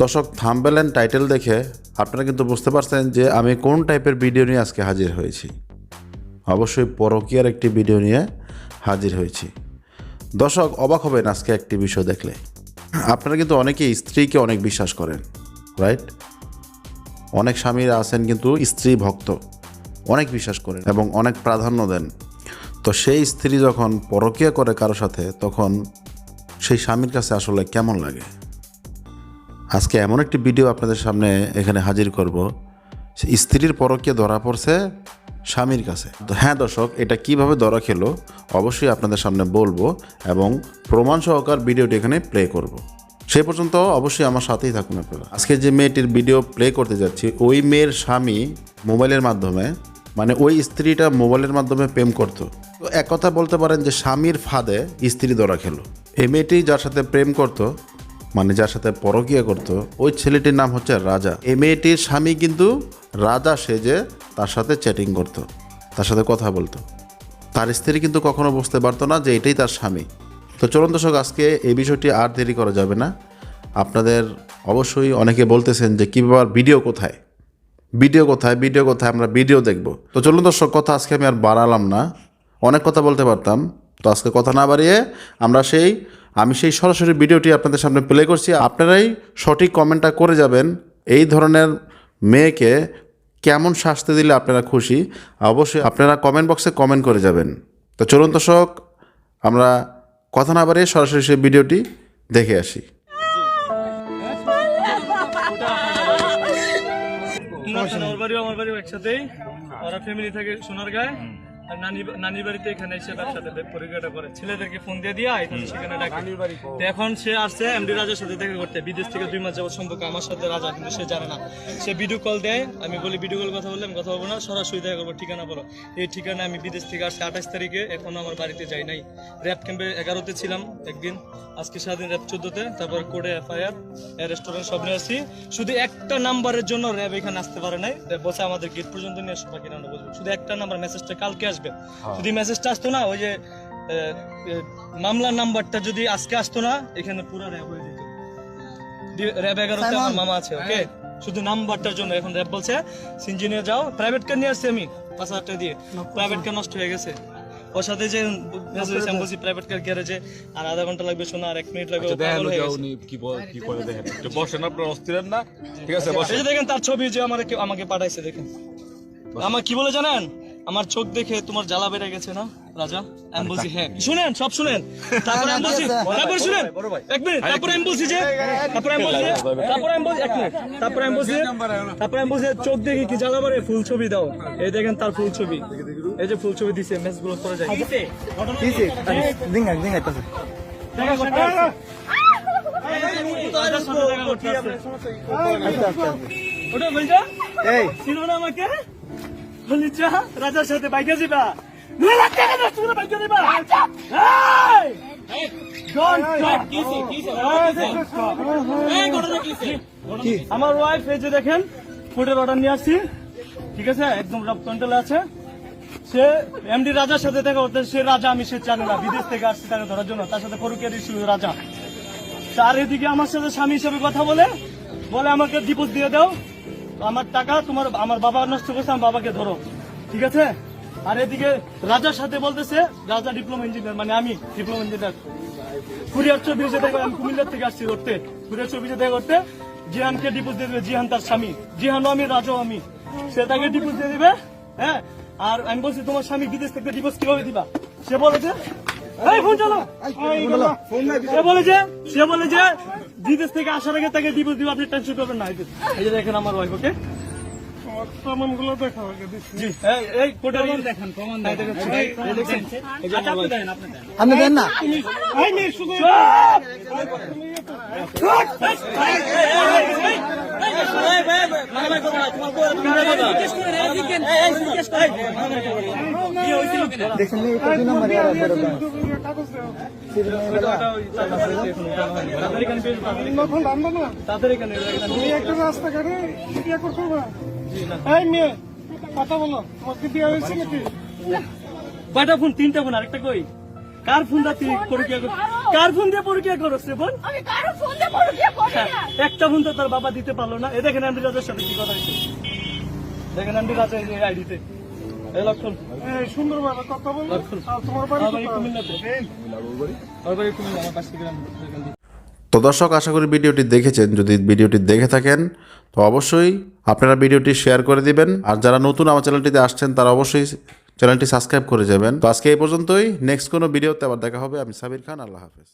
দর্শক thumbnail and title দেখে আপনারা কিন্তু বুঝতে পারছেন যে আমি কোন টাইপের ভিডিও নিয়ে আজকে হাজির হয়েছি। অবশ্যই পরকীয়ার একটি ভিডিও নিয়ে হাজির হয়েছি। দর্শক, অবাক হবেন আজকে একটি বিষয় দেখলে। আপনারা কিন্তু অনেকেই স্ত্রীকে অনেক বিশ্বাস করেন রাইট অনেক স্বামীরা আছেন কিন্তু স্ত্রী ভক্ত, অনেক বিশ্বাস করেন এবং অনেক প্রাধান্য দেন। তো সেই স্ত্রী যখন পরকীয়া করে কারও সাথে, তখন সেই স্বামীর কাছে আসলে কেমন লাগে? আজকে এমন একটি ভিডিও আপনাদের সামনে এখানে হাজির করব। স্ত্রীর পরকে ধরা পড়ছে স্বামীর কাছে। তো হ্যাঁ দর্শক, এটা কীভাবে ধরা খেলো অবশ্যই আপনাদের সামনে বলব এবং প্রমাণ সহকার ভিডিওটি এখানে প্লে করব। সে পর্যন্ত অবশ্যই আমার সাথেই থাকুন আপনারা। আজকে যে মেয়েটির ভিডিও প্লে করতে যাচ্ছি, ওই মেয়ের স্বামী মোবাইলের মাধ্যমে মানে ওই স্ত্রীটা মোবাইলের মাধ্যমে প্রেম করতো। তো এক কথা বলতে পারেন যে স্বামীর ফাঁদে স্ত্রী ধরা খেলো। এই মেয়েটি যার সাথে প্রেম করতো মানে যার সাথে পরকীয়া করত, ওই ছেলেটির নাম হচ্ছে রাজা। এই মেয়েটির স্বামী কিন্তু রাজা সেজে তার সাথে চ্যাটিং করত, তার সাথে কথা বলতো। তার স্ত্রী কিন্তু কখনো বুঝতে পারতো না যে এটাই তার স্বামী। তো চলুন দর্শক, আজকে এই বিষয়টি আর দেরি করা যাবে না। আপনাদের অবশ্যই অনেকে বলতেছেন যে কী ব্যাপার ভিডিও কোথায়? ভিডিও কোথায়? ভিডিও কোথায়? আমরা ভিডিও দেখব। তো চলুন দর্শক, কথা আজকে আমি আর বাড়ালাম না। অনেক কথা বলতে পারতাম। তো আজকে কথা না বাড়িয়ে আমরা সেই আমি সেই সরাসরি ভিডিওটি আপনাদের সামনে প্লে করছি। আপনারাই সঠিক কমেন্টটা করে যাবেন, এই ধরনের মেয়েকে কেমন শাস্তি দিলে আপনারা খুশি? অবশ্যই আপনারা কমেন্ট বক্সে কমেন্ট করে যাবেন। তো চলুন দর্শক, আমরা কথা না বাড়িয়ে সরাসরি সেই ভিডিওটি দেখে আসি। ওর বাড়িও আমার বাড়িও একসাথেই। ওরা ফ্যামিলি থাকে সোনার গায়ে নানির বাড়িতে এখানে এসে তার সাথে করে। ছেলেদেরকে ফোন দিয়ে দিয়ে আই সেখানে ডাকে। এখন সে আসছে এমডি রাজার সাথে দেখা করতে। বিদেশ থেকে দুই মাস যাবত সম্পর্ক। আমার সাথে রাজা কিন্তু সে জানে না। সে ভিডিও কল দেয়। আমি বলি ভিডিও কল কথা বললে আমি কথা বলব না। সরাসরি দেখা করব। ঠিকানা বলো। এই ঠিকানা আমি বিদেশ থেকে আসছি। আঠাশ তারিখে এখনও আমার বাড়িতে যাই নাই। র্যাব ক্যাম্পে এগারোতে ছিলাম একদিন। আজকে সারাদিন র্যাব চোদ্দতে। তারপর কোর্টে এফআইআর রেস্টুরেন্ট সব নিয়ে আসছি। শুধু একটা নাম্বারের জন্য র্যাব এখানে আসতে পারে নাই। বসে আমাদের গেট পর্যন্ত নিয়ে আসো বাকি বলব। শুধু একটা নাম্বার মেসেজটা কালকে আসবে। যদি মেসেজটা আসতো না ওই যে মামলার নাম্বারটা যদি আজকে আসতো না এখানে পুরো র্যাব হয়ে যেত। র্যাব এগারোতে আমার মামা আছে ওকে শুধু নাম্বারটার জন্য এখন র্যাব বলছে। সিঞ্জিনিয়ে যাও। প্রাইভেট কার নিয়ে আসছি আমি পাঁচ হাজার টাকা দিয়ে। প্রাইভেট কার নষ্ট হয়ে গেছে। ওর সাথে যে মেসেজ আমি বলছি প্রাইভেট কার গ্যারেজে আর আধা ঘণ্টা লাগবে শোনা আর এক মিনিট লাগবে আচ্ছা হয়ে। উনি কি কি করে দেখেন? একটু বসেন আপনার অস্থির না। ঠিক আছে এই বসেন। যে দেখেন তার ছবি যে আমার আমাকে পাঠাইছে দেখেন। আমার কি বলে জানেন? আমার চোখ দেখে তোমার জ্বালা বেড়ে গেছে না রাজা? আমি বলছি হ্যাঁ। শুনেন সব শুনেন। তারপরে আমি বলছি তারপরে শুনেন। এক মিনিট তারপরে আমি বলছি যে তারপরে আমি বলছি তারপরে আমি বলছি এক মিনিট তারপরে আমি বলছি তারপরে আমি বলছি চোখ দেখে কি জ্বালা বেড়ে? ফুল ছবি দাও। এই দেখেন তার ফুল ছবি। এই যে ফুল ছবি দিছে মেসগুলো করে যায় দিন দিন আইতাছে দেখা করতে। আচ্ছা আচ্ছা। ওটা বলছো? এই। চিনো না আমাকে? যা রাজার সাথে বাইকে যাবা দুই লাখ টাকা নষ্ট করে বাইকে যাবা এই! আমার ওয়াইফ এই যে দেখেন ফুডের অর্ডার নিয়ে আসছি ঠিক আছে একদম রব কন্ট্রোলে আছে সে এমডি রাজার সাথে দেখা করতে সে রাজা আমি সে জানে না বিদেশ থেকে আসছি তাকে ধরার জন্য তার সাথে পরুকিয়া দিচ্ছিল রাজা তার এদিকে আমার সাথে স্বামী হিসেবে কথা বলে বলে আমাকে ডিপোজ দিয়ে দাও আমার টাকা তোমার আমার বাবা নষ্ট করছে আমার বাবাকে ধরো। ঠিক আছে? আর এদিকে রাজার সাথে বলতেছে রাজা ডিপ্লোমা ইঞ্জিনিয়ার মানে আমি ডিপ্লোমা ইঞ্জিনিয়ার কুরিয়ার চব্বিশে দেখা আমি কুমিল্লার থেকে আসছি করতে কুরিয়ার চব্বিশে দেখা করতে জিহানকে ডিপোজ দিয়ে দেবে জিহান তার স্বামী। জিহানও আমি রাজাও আমি। সে তাকে ডিপোজ দিয়ে দিবে হ্যাঁ? আর আমি বলছি তোমার স্বামী বিদেশ থেকে ডিপোজ কীভাবে দিবা? সে বলেছে ফোন চালো সে বলে যে সে বলে যে বিদেশ থেকে আসার আগে তাকে ডিভোর্স দিব আপনি টেনশন করবেন না এই যে- দেখেন আমার ওয়াইফ ওকে। আপনি দেন না এই মেয়ে শুধু দেখছেন নি কত নাম্বার এর বড় বড়। তাদের এখানে একটা রাস্তাঘাটে বিয়ে করছ না। এই মেয়ে কথা বলো। তোমার বিয়ে হয়েছে নাকি? কয়টা ফোন তিনটা ফোন আরেকটা কই? কার ফোন করে? ফোন দিয়ে পরীক্ষা করছ বোন আমি কারও ফোন দিয়ে বড় করি না। একটা ফোন তো তার বাবা দিতে পারল না। এ দেখেন এমডি রাজার সাথে কি কথা হয়েছে। দেখেন এমডি রাজা এই আইডিতে। কথা বলো তোমার বাড়ি? কুমিল্লাতে। তো দর্শক আশা করি ভিডিওটি দেখেছেন। যদি ভিডিওটি দেখে থাকেন তো অবশ্যই আপনারা ভিডিওটি শেয়ার করে দিবেন। আর যারা নতুন আমার চ্যানেলটিতে আসছেন তারা অবশ্যই চ্যানেলটি সাবস্ক্রাইব করে যাবেন। তো আজকে এই পর্যন্তই। নেক্সট কোনো ভিডিওতে আবার দেখা হবে। আমি সাবির খান আল্লাহ হাফেজ।